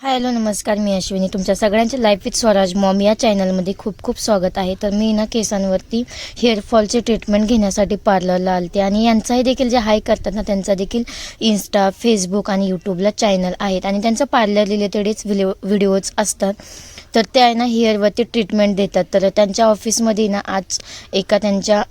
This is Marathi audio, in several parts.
हॅलो नमस्कार मी अश्विनी. तुमच्या सगळ्यांचे लाईफ विथ स्वराज मॉम या चॅनलमध्ये खूप खूप स्वागत आहे. तर मी ना केसांवरती हेअरफॉलचे ट्रीटमेंट घेण्यासाठी पार्लरला आलते आणि यांचाही देखील जे हाय करतात ना त्यांचा देखील इन्स्टा फेसबुक आणि यूट्यूबला चॅनल आहेत. आणि त्यांचं पार्लर रिलेटेडच व्हिडिओ व्हिडिओज असतात. तर ते आहे ना हेअरवरती ट्रीटमेंट देतात. तर त्यांच्या ऑफिसमध्ये ना आज एका त्यांच्या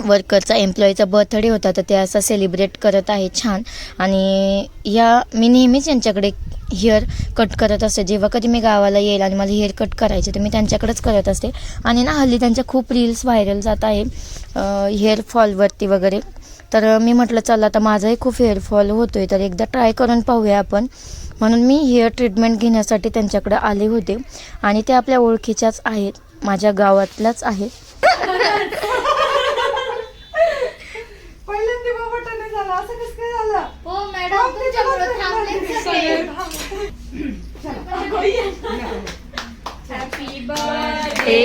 वर्करचा एम्प्लॉईचा बर्थडे होता. तर ते असं सेलिब्रेट करत आहे छान. आणि या मी नेहमीच यांच्याकडे हेअर कट करत असते. जेव्हा कधी मी गावाला येईल आणि मला हेअर कट करायचे तर मी त्यांच्याकडेच करत असते. आणि ना हल्ली त्यांच्या खूप रील्स व्हायरल जात आहे हेअर फॉलवरती वगैरे. तर मी म्हटलं चला आता माझाही खूप हेअरफॉल होतो आहे तर एकदा ट्राय करून पाहूया आपण. म्हणून मी हेअर ट्रीटमेंट घेण्यासाठी त्यांच्याकडे आले होते. आणि ते आपल्या ओळखीच्याच आहेत माझ्या गावातल्याच आहेत पहिल्यांदा बाबाटाने झालं असं कसं काय झालं हो मॅडम तुमच्यामुळे थांबले सगळे happy birthday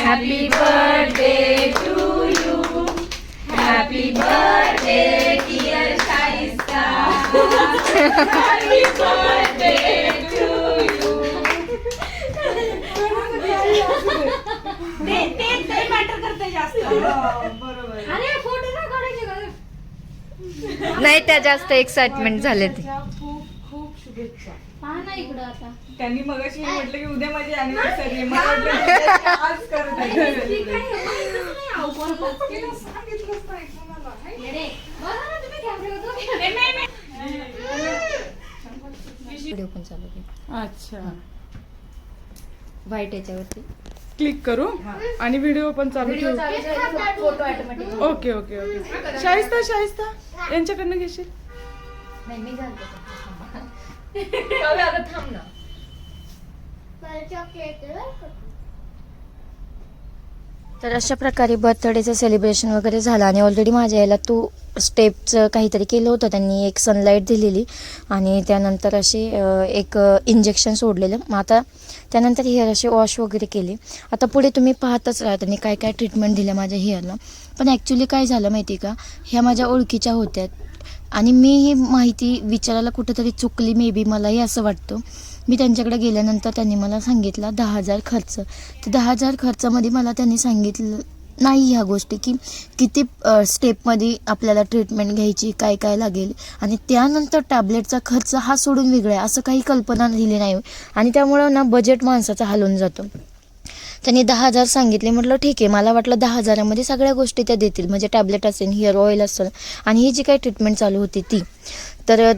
happy birthday to you happy birthday dear Shaista happy birthday to you बरोबर. अरे फोटो ना काढायचे का नाही त्या जास्त एक्साइटमेंट झाले ते त्या खूप खूप शुभेच्छा पहा ना इकडं आता त्यांनी मगाशी म्हटलं की उद्या माझी अॅनिव्हर्सरी मला वाटलं की आज करत ठीक आहे. आहे, माहीतच नाही अहो, कोण बघते. तिला सांगितलंच नाही कोणाला. हाय? येडे. बघा ना तुम्ही कॅमेऱ्यावर व्हिडिओ पण चालू आहे अच्छा व्हाईट याच्यावरती. क्लिक करू आणि व्हिडिओ पण चालू ठेवू. Photo automatic okay okay okay. Shahista Shahista यांच्याकडनं घेशील? नाही मी घालते. थांब ना. तर अशा प्रकारे बर्थडेचं सेलिब्रेशन वगैरे झालं आणि ऑलरेडी माझ्या याला तू स्टेपचं काहीतरी केलं होतं. त्यांनी एक सनलाईट दिलेली आणि त्यानंतर असे एक इंजेक्शन सोडलेलं. मग आता त्यानंतर हेअर असे वॉश वगैरे केले. आता पुढे तुम्ही पाहतच राहा त्यांनी काय काय ट्रीटमेंट दिल्या माझ्या हेअरला पण ॲक्च्युली काय झालं माहिती आहे का? ह्या माझ्या ओळखीच्या होत्या. आणि मी ही माहिती विचारायला कुठेतरी चुकली मे बी मलाही असं वाटतं. मी त्यांच्याकडे गेल्यानंतर त्यांनी मला सांगितला दहा हजार खर्च. तर दहा हजार खर्चामध्ये मला त्यांनी सांगितलं नाही ह्या गोष्टी की किती स्टेपमध्ये आपल्याला ट्रीटमेंट घ्यायची काय काय लागेल. आणि त्यानंतर टॅबलेटचा खर्च हा सोडून वेगळा आहे असं काही कल्पना दिली नाही. आणि त्यामुळं ना बजेट माणसाचा हलून जातो. त्यांनी दहा हजार सांगितले म्हटलं ठीक आहे मला वाटलं दहा हजारामध्ये सगळ्या गोष्टी त्या देतील. म्हणजे टॅबलेट असेल हेअर ऑइल असेल आणि ही जी काही ट्रीटमेंट चालू होती ती. तर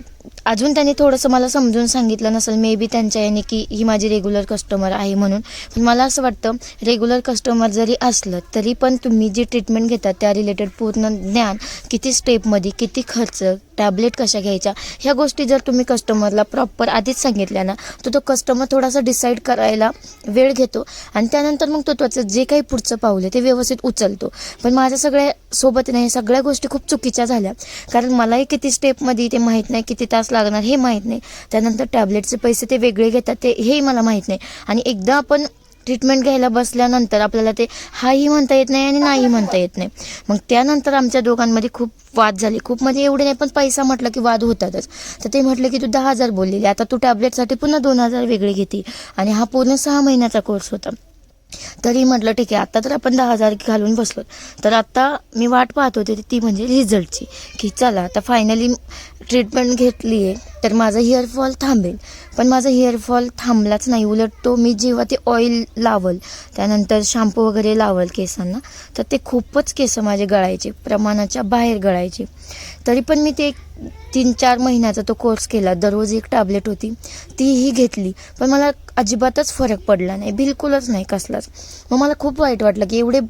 अजून त्यांनी थोडंसं मला समजून सांगितलं नसेल मे बी त्यांच्या याने की ही माझी रेग्युलर कस्टमर आहे म्हणून. पण मला असं वाटतं रेग्युलर कस्टमर जरी असलं तरी पण तुम्ही जी ट्रीटमेंट घेतात त्या रिलेटेड पूर्ण ज्ञान किती स्टेपमध्ये किती खर्च टॅबलेट कशा घ्यायच्या ह्या गोष्टी जर तुम्ही कस्टमरला प्रॉपर आधीच सांगितल्या ना तर तो कस्टमर थोडासा डिसाईड करायला वेळ घेतो. आणि त्यानंतर मग तो त्याचं जे काही पुढचं पाऊल आहे ते व्यवस्थित उचलतो. पण माझ्या सगळ्या सोबत नाही सगळ्या गोष्टी खूप चुकीच्या झाल्या. कारण मलाही किती स्टेपमध्ये ते माहीत नाही किती तास लागणार हे माहीत नाही. त्यानंतर टॅबलेटचे पैसे ते वेगळे घेतात ते हेही मला माहीत नाही. आणि एकदा आपण ट्रीटमेंट घ्यायला बसल्यानंतर आपल्याला ते हाही म्हणता येत नाही आणि नाही म्हणता येत नाही. मग त्यानंतर आमच्या दोघांमध्ये खूप वाद झाले. खूप म्हणजे एवढे नाही पण पैसा म्हटलं की वाद होतातच. तर ते म्हटलं की तू दहा हजार बोललेली आता तू टॅबलेटसाठी पुन्हा दोन हजार वेगळे घेते. आणि हा पूर्ण सहा महिन्याचा कोर्स होता. तरी म्हटलं ठीक आहे आता तर आपण दहा हजार घालून बसलो. तर आता मी वाट पाहत होते ती म्हणजे रिझल्टची की चला आता फायनली ट्रीटमेंट घेतली आहे तर माझा हेअरफॉल थांबेल. पण माझा हेअरफॉल थांबलाच नाही उलट तो मी जेव्हा ते ऑइल लावल त्यानंतर शॅम्पू वगैरे लावल केसांना तर ते खूपच केस माझे गळायचे प्रमाणाच्या बाहेर गळायचे. तरी पण मी ते एक तीन चार महिन्याचा तो कोर्स केला. दररोज एक टॅबलेट होती. तीही घेतली. पण मला अजिबातच फरक पडला नाही. बिलकुलच नाही कसलाच. मग मला खूप वाईट वाटलं की एवढे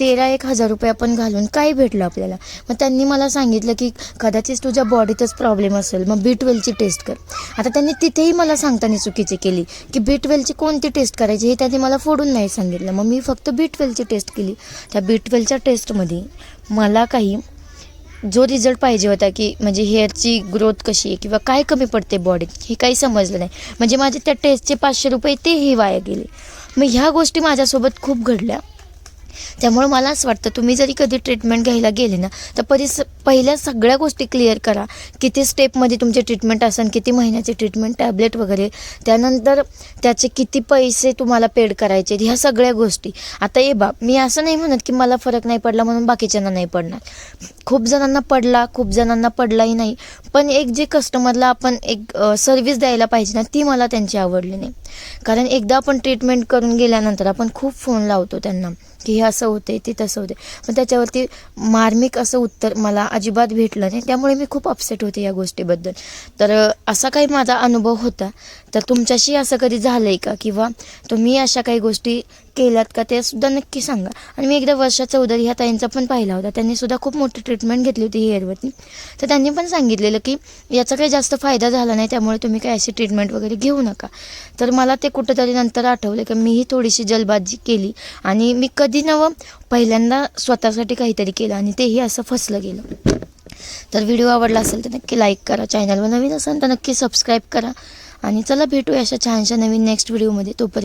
तेरा एक हजार रुपये आपण घालून काय भेटलं आपल्याला. मग त्यांनी मला सांगितलं की कदाचित तुझ्या बॉडीतच प्रॉब्लेम असेल. मग बी ट्वेल्वची टेस्ट कर. आता त्यांनी तिथेही मला सांगताना चुकीची केली की बी ट्वेल्वची कोणती टेस्ट करायची हे त्यांनी मला फोडून नाही सांगितलं. मग मी फक्त बी ट्वेल्वची टेस्ट केली. त्या बी ट्वेल्वच्या टेस्टमध्ये मला काही जो रिझल्ट पाहिजे होता की म्हणजे हेअरची ग्रोथ कशी आहे किंवा काय कमी पडते बॉडीत हे काही समजलं नाही. म्हणजे माझे त्या टेस्टचे पाचशे रुपये तेही वाया गेले. मग ह्या गोष्टी माझ्यासोबत खूप घडल्या. त्यामुळे मला असं वाटतं तुम्ही जरी कधी ट्रीटमेंट घ्यायला गेले ना तर परिस पहिल्या सगळ्या गोष्टी क्लिअर करा. किती स्टेपमध्ये तुमचे ट्रीटमेंट असेल किती महिन्याचे ट्रीटमेंट टॅबलेट वगैरे. त्यानंतर त्याचे किती पैसे तुम्हाला पेड करायचे ह्या सगळ्या गोष्टी. आता हे बा मी असं नाही म्हणत की मला फरक नाही पडला म्हणून बाकीच्यांना नाही पडणार. खूप जणांना पडला खूप जणांना पडलाही नाही. पण एक जे कस्टमरला आपण एक सर्व्हिस द्यायला पाहिजे ना ती मला त्यांची आवडली नाही. कारण एकदा आपण ट्रीटमेंट करून गेल्यानंतर आपण खूप फोन लावतो त्यांना. की हे असं होते ते तसं होते पण त्याच्यावरती मार्मिक असं उत्तर मला अजिबात भेटलं नाही. त्यामुळे मी खूप अपसेट होते या गोष्टीबद्दल. तर असा काही माझा अनुभव होता. तर तुमच्याशी असं कधी झालं आहे का? किंवा तुम्ही अशा काही गोष्टी केल्यात का? ते सुद्धा नक्की सांगा. आणि मी एकदा वर्षा चौधरी ह्या ताईंचा पण पाहिला होता. त्यांनी सुद्धा खूप मोठी ट्रीटमेंट घेतली होती हेअरवरती तर त्यांनी पण सांगितलेलं की याचा काही जास्त फायदा झाला नाही त्यामुळे तुम्ही काही अशी ट्रीटमेंट वगैरे घेऊ नका. तर मला ते कुठंतरी नंतर आठवलं की मीही थोडीशी जलबाजी केली. आणि मी कधी नवं पहिल्यांदा स्वतःसाठी काहीतरी केलं आणि तेही असं फसलं गेलं. तर व्हिडिओ आवडला असेल तर नक्की लाईक करा. चॅनलवर नवीन असेल तर नक्की सबस्क्राईब करा. आणि चला भेटूया अशा छानशा नवीन नेक्स्ट व्हिडिओमध्ये तोपर्यंत